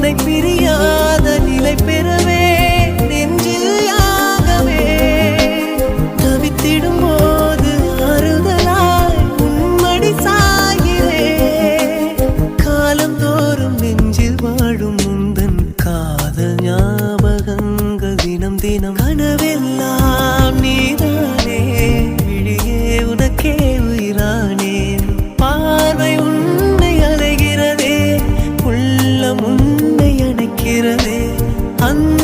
நினைப்பிரி Anne